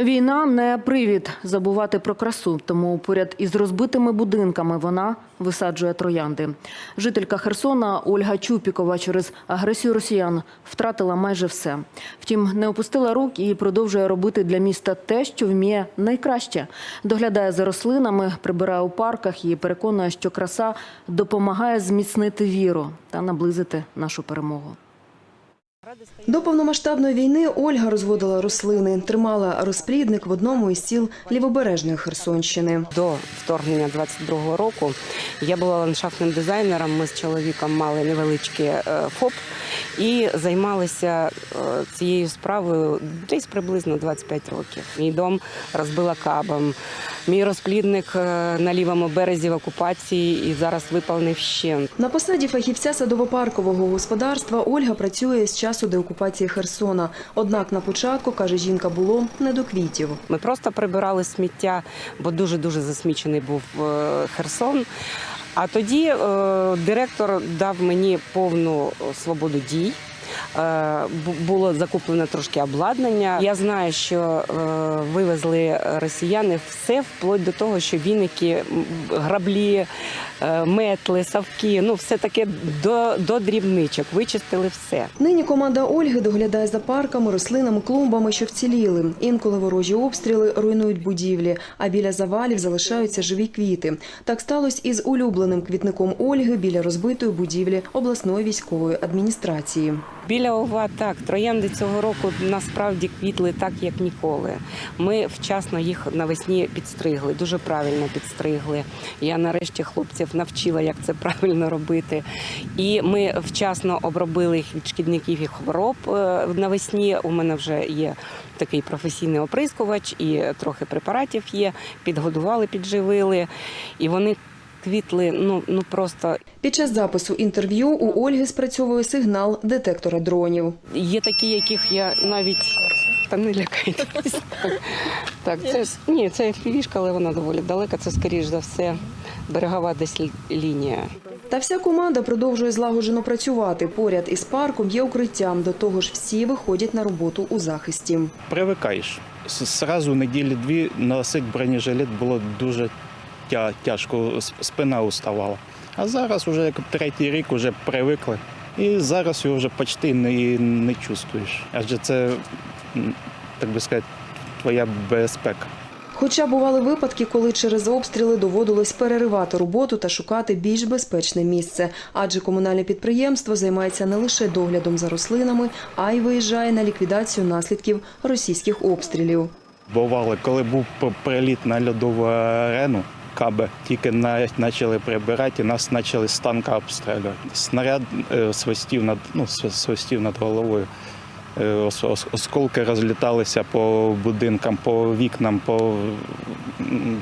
Війна не привід забувати про красу, тому поряд із розбитими будинками вона висаджує троянди. Жителька Херсона Ольга Чупікова через агресію росіян втратила майже все. Втім, не опустила рук і продовжує робити для міста те, що вміє найкраще. Доглядає за рослинами, прибирає у парках і переконує, що краса допомагає зміцнити віру та наблизити нашу перемогу. До повномасштабної війни Ольга розводила рослини, тримала розплідник в одному із сіл лівобережної Херсонщини. До вторгнення 22-го року я була ландшафтним дизайнером. Ми з чоловіком мали невеличкий е, ФОП і займалися е, цією справою десь приблизно 25 років. Мій дом розбила кабом. Мій розплідник е, на лівому березі в окупації і зараз випалений вщент. На посаді фахівця садово-паркового господарства Ольга працює з часу деокупації Херсона. Однак на початку, каже жінка, було не до квітів. Ми просто прибирали сміття, бо дуже дуже засмічений був е, Херсон. А тоді е, директор дав мені повну свободу дій. Е, бу- Було закуплено трошки обладнання. Я знаю, що е, вивезли росіяни все вплоть до того, що віники, граблі, е, метли, савки, ну все таке до, до дрібничок. Вичистили все. Нині команда Ольги доглядає за парками, рослинами, клумбами, що вціліли. Інколи ворожі обстріли руйнують будівлі, а біля завалів залишаються живі квіти. Так сталося із улюбленим квітником Ольги біля розбитої будівлі обласної військової адміністрації. Біля ОВА так, троянди цього року насправді квітли так, як ніколи. Ми вчасно їх навесні підстригли, дуже правильно підстригли. Я нарешті хлопців навчила, як це правильно робити. І ми вчасно обробили їх від шкідників і хвороб е, навесні. У мене вже є такий професійний оприскувач, і трохи препаратів є. Підгодували, підживили, і вони квітли ну, ну просто Під час запису інтерв'ю у Ольги спрацьовує сигнал детектора дронів. Є такі, яких я навіть та не лякайтесь. Так, це ні, це фішка, але вона доволі далека. Це скоріш за все берегова десь лінія. Та вся команда продовжує злагоджено працювати. Поряд із парком є укриттям. До того ж, всі виходять на роботу у захисті. привикаєш. Сразу неділі-дві носити бронежилет було дуже тя- тяжко, спина уставала. А зараз вже як третій рік вже привикли. І зараз його вже почти не, не чувствуєш. Адже це, так би сказати, твоя безпека. Хоча бували випадки, коли через обстріли доводилось переривати роботу та шукати більш безпечне місце, адже комунальне підприємство займається не лише доглядом за рослинами, а й виїжджає на ліквідацію наслідків російських обстрілів. Бувало, коли був приліт на льодову арену, каби тільки на- почали прибирати, і нас почали з танка обстрілювати. Снаряд е, свистів над, ну, свистів над головою. Е, ос- ос- Осколки розліталися по будинкам, по вікнам, по...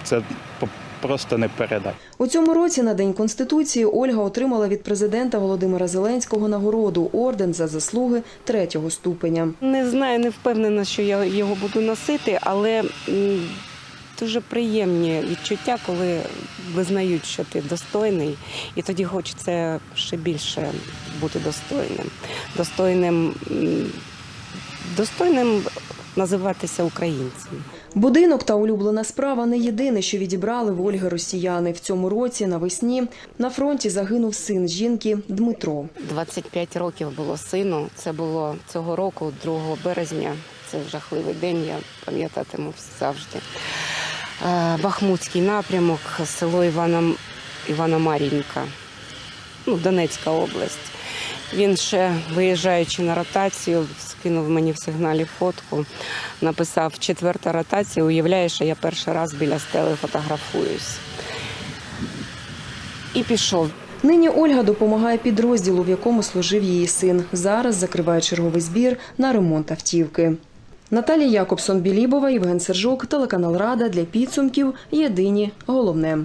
це по- просто не передати. У цьому році на День Конституції Ольга отримала від президента Володимира Зеленського нагороду орден за заслуги третього ступеня. Не знаю, не впевнена, що я його буду носити, але дуже приємні відчуття, коли визнають, що ти достойний, і тоді хочеться ще більше бути достойним. Достойним, достойним називатися українцем. Будинок та улюблена справа не єдине, що відібрали в Ольги росіяни. В цьому році навесні на фронті загинув син жінки Дмитро. 25 років було сину. Це було цього року, 2 березня. Це жахливий день, я пам'ятатиму завжди. Е, Бахмутський напрямок, село Івана, Івана Марінка, ну, Донецька область. Він ще, виїжджаючи на ротацію, скинув мені в сигналі фотку, написав четверта ротація, уявляєш, що я перший раз біля стели фотографуюсь. І пішов. Нині Ольга допомагає підрозділу, в якому служив її син. Зараз закриває черговий збір на ремонт автівки. Наталія Якобсон Білібова, Євген Сержук, телеканал Рада для підсумків. Єдині головне.